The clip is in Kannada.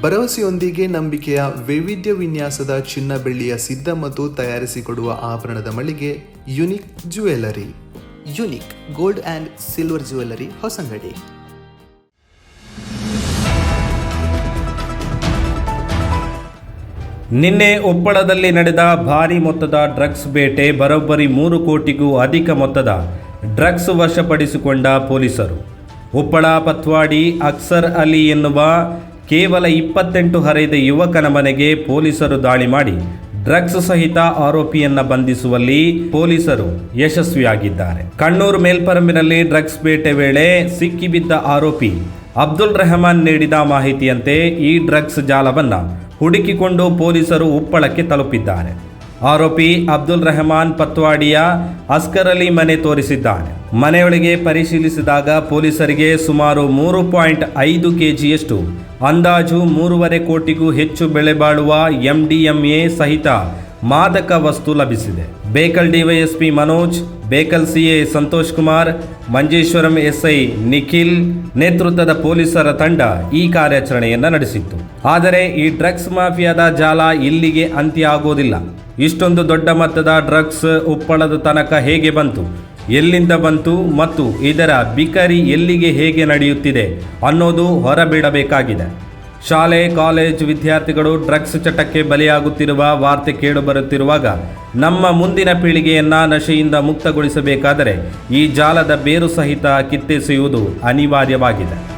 ಭರವಸೆಯೊಂದಿಗೆ ನಂಬಿಕೆಯ ವೈವಿಧ್ಯ ವಿನ್ಯಾಸದ ಚಿನ್ನ ಬೆಳ್ಳಿಯ ಸಿದ್ಧ ಮತ್ತು ತಯಾರಿಸಿಕೊಡುವ ಆಭರಣದ ಮಳಿಗೆ unique jewellery unique gold and silver jewellery Hosangadi. ನಿನ್ನೆ ಉಪ್ಪಳದಲ್ಲಿ ನಡೆದ ಭಾರಿ ಮೊತ್ತದ ಡ್ರಗ್ಸ್ ಬೇಟೆ ಬರೋಬ್ಬರಿ ಮೂರು ಕೋಟಿಗೂ ಅಧಿಕ ಮೊತ್ತದ ಡ್ರಗ್ಸ್ ವಶಪಡಿಸಿಕೊಂಡ ಪೊಲೀಸರು. ಉಪ್ಪಳ ಪತ್ವಾಡಿ ಅಕ್ಸರ್ ಅಲಿ ಎನ್ನುವ ಕೇವಲ ಇಪ್ಪತ್ತೆಂಟು ಹರೆಯದ ಯುವಕನ ಮನೆಗೆ ಪೊಲೀಸರು ದಾಳಿ ಮಾಡಿ ಡ್ರಗ್ಸ್ ಸಹಿತ ಆರೋಪಿಯನ್ನ ಬಂಧಿಸುವಲ್ಲಿ ಪೊಲೀಸರು ಯಶಸ್ವಿಯಾಗಿದ್ದಾರೆ. ಕಣ್ಣೂರು ಮೇಲ್ಪರಂಬಿನಲ್ಲಿ ಡ್ರಗ್ಸ್ ಬೇಟೆ ವೇಳೆ ಸಿಕ್ಕಿಬಿದ್ದ ಆರೋಪಿ ಅಬ್ದುಲ್ ರೆಹಮಾನ್ ನೀಡಿದ ಮಾಹಿತಿಯಂತೆ ಈ ಡ್ರಗ್ಸ್ ಜಾಲವನ್ನ ಹುಡುಕಿಕೊಂಡು ಪೊಲೀಸರು ಉಪ್ಪಳಕ್ಕೆ ತಲುಪಿದ್ದಾರೆ. ಆರೋಪಿ ಅಬ್ದುಲ್ ರೆಹಮಾನ್ ಪತ್ವಾಡಿಯ ಅಸ್ಕರ್ ಅಲಿ ಮನೆ ತೋರಿಸಿದ್ದಾನೆ. ಮನೆಯೊಳಗೆ ಪರಿಶೀಲಿಸಿದಾಗ ಪೊಲೀಸರಿಗೆ ಸುಮಾರು ಮೂರು ಪಾಯಿಂಟ್ ಐದು ಕೆಜಿಯಷ್ಟು, ಅಂದಾಜು ಮೂರುವರೆ ಕೋಟಿಗೂ ಹೆಚ್ಚು ಬೆಲೆ ಬಾಳುವ ಎಂಡಿಎಂಎ ಸಹಿತ ಮಾದಕ ವಸ್ತು ಲಭಿಸಿದೆ. Bekal DYSP Manoj, Bekal CA Santosh Kumar, Manjeshwaram SI Nikhil ನೇತೃತ್ವದ ಪೊಲೀಸರ ತಂಡ ಈ ಕಾರ್ಯಾಚರಣೆಯನ್ನು ನಡೆಸಿತ್ತು. ಆದರೆ ಈ ಡ್ರಗ್ಸ್ ಮಾಫಿಯಾದ ಜಾಲ ಇಲ್ಲಿಗೆ ಅಂತ್ಯ ಆಗೋದಿಲ್ಲ. ಇಷ್ಟೊಂದು ದೊಡ್ಡ ಮೊತ್ತದ ಡ್ರಗ್ಸ್ ಉಪ್ಪಳದ ತನಕ ಹೇಗೆ ಬಂತು? ಎಲ್ಲಿಂದ ಬಂತು ಮತ್ತು ಇದರ ಬಿಕರಿ ಎಲ್ಲಿಗೆ ಹೇಗೆ ನಡೆಯುತ್ತಿದೆ ಅನ್ನೋದು ಹೊರಬಿಡಬೇಕಾಗಿದೆ. ಶಾಲೆ, ಕಾಲೇಜ್ ವಿದ್ಯಾರ್ಥಿಗಳು ಡ್ರಗ್ಸ್ ಚಟಕ್ಕೆ ಬಲಿಯಾಗುತ್ತಿರುವ ವಾರ್ತೆ ಕೇಳಿಬರುತ್ತಿರುವಾಗ ನಮ್ಮ ಮುಂದಿನ ಪೀಳಿಗೆಯನ್ನ ನಶೆಯಿಂದ ಮುಕ್ತಗೊಳಿಸಬೇಕಾದರೆ ಈ ಜಾಲದ ಬೇರು ಸಹಿತ ಕಿತ್ತೆಸೆಯುವುದು ಅನಿವಾರ್ಯವಾಗಿದೆ.